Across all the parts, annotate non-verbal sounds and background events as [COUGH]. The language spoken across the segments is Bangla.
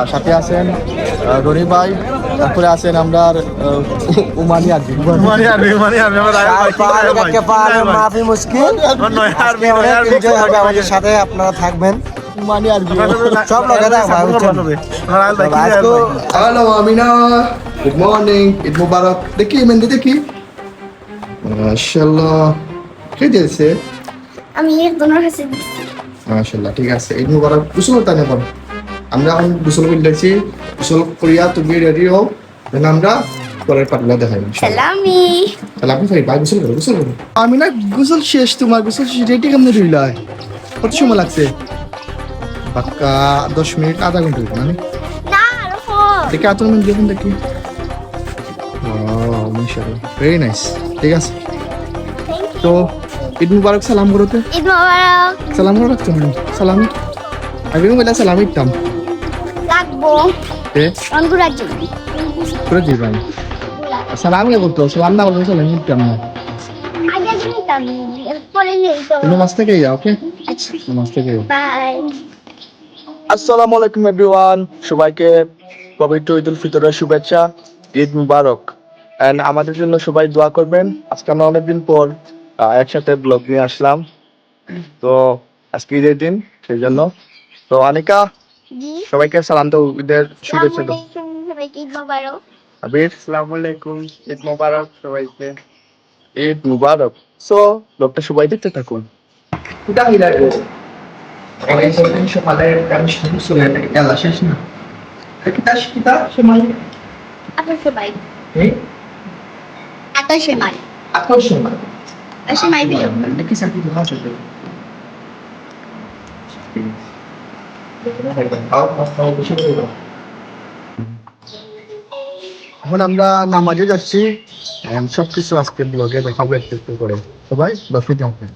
আর সাথে আছেন রনি ভাই তারপরে আছেন আমরা উমানি মানে আরবি মানে আরবি ভাই কি মাফি মুশকিল। নয় আরবি নয় আরবি হবে আমাদের সাথে আপনারা থাকবেন। উমানি আর কি সব উঠছেন। আজকে Halo Amina, good morning, Eid দেখি মেহেন্দি দেখি। মাশাআল্লাহ। কে দিয়েছে? আমি একজনের কাছে মাশাআল্লাহ ঠিক আছে। ঈদ মুবারক করতে নেব আমরা এখন গোসল করে দিয়েছি গোসল করিয়া তুমি রেডি হও দেন আমরা পরের পাটলা দেখাই সালামি। তাহলে আপনি ভাই গোসল করো গোসল করো। আমিনা গোসল শেষ তোমার গোসল শেষ রেডি কেমন রইলা? কত সময় লাগছে? বাক্কা দশ মিনিট আধা ঘণ্টা হইব না না? দেখি আতর মিনিট দেখুন দেখি। ভেরি নাইস ঠিক আছে। তো ঈদ মুবারক সালাম করতে ঈদ মোবারক। সালাম করে রাখছো মানে সালাম। আমি বলে সালাম ইতাম রংপুরার জন্য করে করতো না। আচ্ছা। বাই। আসসালামু আলাইকুম এভরিওয়ান। সবাইকে পবিত্র ঈদ উল ফিতরের শুভেচ্ছা ঈদ মুবারক। এন্ড আমাদের জন্য সবাই দোয়া করবেন। আজকে আমরা অনেকদিন পর আহ, একসাথে ব্লগ নিয়ে আসলাম। তো আজকে ঈদের দিন সেই জন্য। তো আনিকা জি সবাইকে সালাম তো ঈদের শুভেচ্ছা দাও। সবাইকে ঈদ মোবারক। আবির। আসসালামু আলাইকুম ঈদ মুবারক সবাইকে। ঈদ মুবারক। সো ব্লগটা সবাই দেখতে থাকুন। কুটা হিলাই গো। অনেক সকালে আমি শুরু চলে এটা এলা শেষ না। কিতা কিতা সময় আঠাশে মাই এই আঠাশে মাই আঠাশ সময় আঠাশে মাই দিল দেখি সাকি ভাষা চলবে এখন আমরা নামাজে যাচ্ছি। সব কিছু আজকে ব্লগে দেখাবো একটু একটু করে। সবাই দশমিক অঙ্কে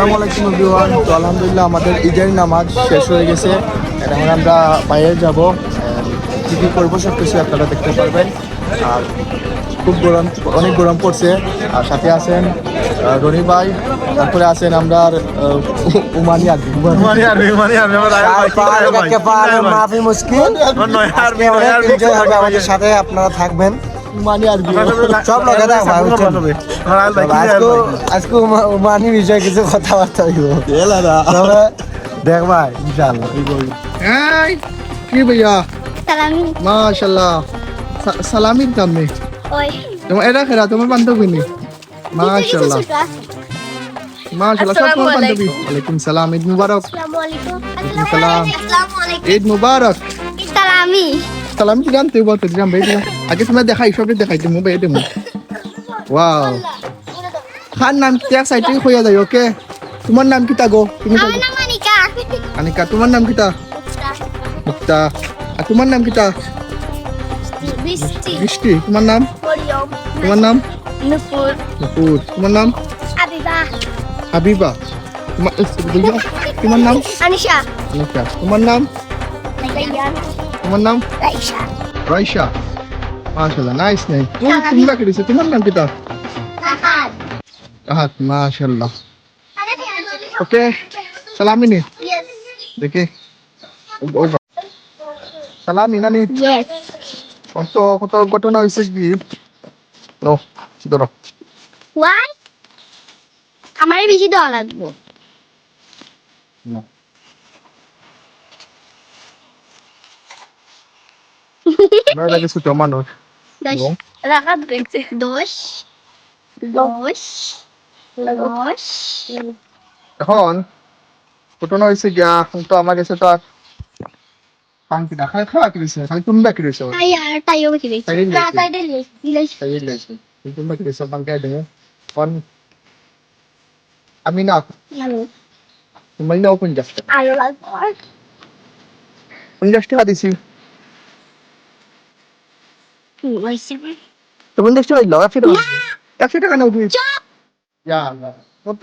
আসসালামু আলাইকুম এভরিওয়ান। তো আলহামদুলিল্লাহ আমাদের ঈদের নামাজ শেষ হয়ে গেছে। এখন আমরা বাইরে যাব। কি কি করব সব কিছু আপনারা দেখতে পারবেন। আর খুব গরম অনেক গরম পড়ছে। আর সাথে আছেন রনি ভাই। তারপরে আছেন আমরা উমানি আর মাফি মুশকিল। আমাদের সাথে আপনারা থাকবেন। আর কি সব আজকে বিষয়ে কিছু কথাবার্তা হইব। দেখ ভাই ইনশাআল্লাহ। ভাইয়া? সালামি। মাশাআল্লাহ। সালাম ইতাম নে তোমার এরা খেরা তোমার বান্ধবী মাশাআল্লাহ। মাশাআল্লাহ সব তোমার বান্ধবী। ওয়ালাইকুম সালাম ঈদ মুবারক। আসসালামু আলাইকুম। ঈদ মুবারক। সালামি। সালাম জানতে বলতে দিলাম। আগে তোমরা দেখাই সব দেখাই তুমি ভাই দেবো ওয়াও খান নাম? কি এক সাইডে হইয়া যায় ওকে? তোমার নাম কি গো? তুমি আনিকা আনিকা তোমার নাম কিতা মুক্তা আর তোমার নাম কিতা বৃষ্টি বৃষ্টি তোমার নাম? তোমার নাম? নুপুর। নুপুর। তোমার নাম? আবিবা হাবিবা। তোমার তোমার নাম? আনিশা। আনিকা তোমার নাম? তোমার নাম? রাইশা। রাইশা। মাশাআল্লাহ নাইস নেম তুমি বাকি দিছো? তোমার নাম কিতা আহাদ আহাত মাশাআল্লাহ। ওকে সালামি নি. দেখি। সালামি নানি কত কত ঘটনা হয়েছে কি? নো ধরো। Why? আমারই বেশি দেওয়া লাগবে। দশ [LAUGHS] এবং রাখা দেখছে দশ দশ দশ এখন ঘটনা হয়েছে গিয়া এখন তো আমার কাছে তো আর পাঙ্কি না খাই খাওয়া কিনেছে খালি তুমি বাকি রয়েছে তাই আর তাইও বেশি দেখছে তাই তাই তাই দিলে তাই রয়েছে তুমি বাকি রয়েছে পাঙ্কি দেবো কোন আমি না তুমি নাও পঞ্চাশ টাকা আরও পঞ্চাশ টাকা দিছি হুম, হয়েছে। তো পঞ্চাশ টাকা একশো টাকা নাও তুমি। কত?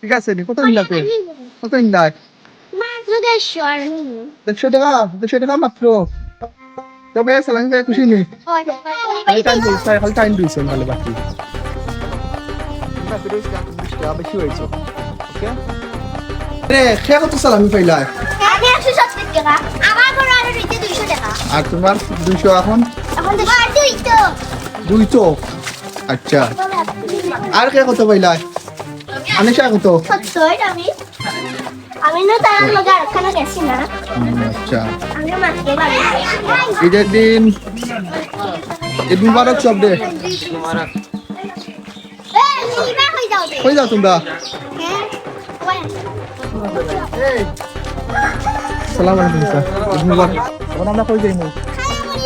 ঠিক আছে নি কত ইন্দাকে কত ইন্দাক দেড়শো টাকা দেড়শো টাকা মাত্র। তবে সালাম খাই খুশি নেই খালি টাইম দিয়েছে খালি টাইম দিয়েছে ভালো বাকি। বেশি হয়েছে। ওকে? রে খেয়ে কত সালামি পাইলা? ঘরে আরও তোমার দুইশো এখন? এখন তো আর দুইশো দুইশো আচ্ছা। আর কে কত পাইলা আনিশা কত? আমি। আমি না তার লগে আরেকখানে গেছি না। আচ্ছা। আমি মাকে বাড়ি ঈদের দিন। ঈদ মুবারক সব দে। হয়ে যাও কই যাও তোমরা। হ্যাঁ সালাম আলাইকুম স্যার। ঈদ মুবারক। আমরা কই যাইমু?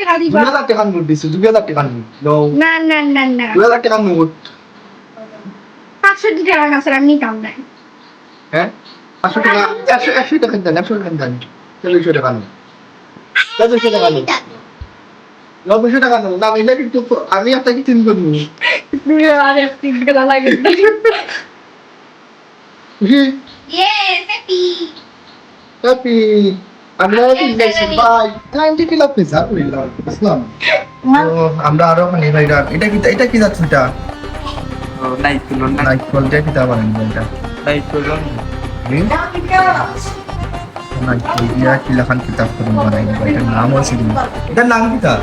টাকা দিব দুই হাজার টাকা নোট দিছি দুই হাজার টাকা নোট দাও না না না না দুই হাজার টাকা নোট পাঁচশো টাকা আছে আমি নিতাম না হ্যাঁ পাঁচশো টাকা একশো একশো টাকা দেন একশো টাকা দেন চল্লিশশো টাকা নোট চল্লিশশো টাকা নোট নব্বইশো টাকা নোট না এটা কিন্তু আমি আপনাকে তিন করব খুশি Yes, happy. হ্যাপি আমরা বাই টাইম টি ফিল আপ প্লিজ আলহামদুলিল্লাহ আসসালাম তো আমরা আরও মানে ভাইরা এটা কি এটা কি যাচ্ছে এটা? নাইট তুলো নাইট কল দিয়ে কি তার বানান এটা? নাইট তুলো নাইট কল দিয়ে কি লেখান কিতাব করে বানাই এটার নাম আছে কি? এটার নাম কি তার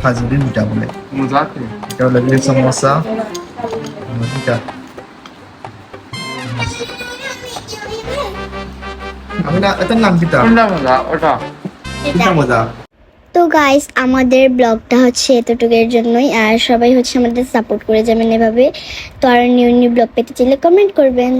খাজুরি মিঠা বলে। মুজাকে এটা হলো গিয়ে সমোসা? আমি না এটার নাম কি কোনটা মজা? ওটা। কিটা মজা? তো গাইস আমাদের ব্লগটা হচ্ছে এতটুকুর জন্যই আর সবাই হচ্ছে আমাদের সাপোর্ট করে যাবেন এভাবে। তো আর নিউ নিউ ব্লগ পেতে চাইলে কমেন্ট করবেন।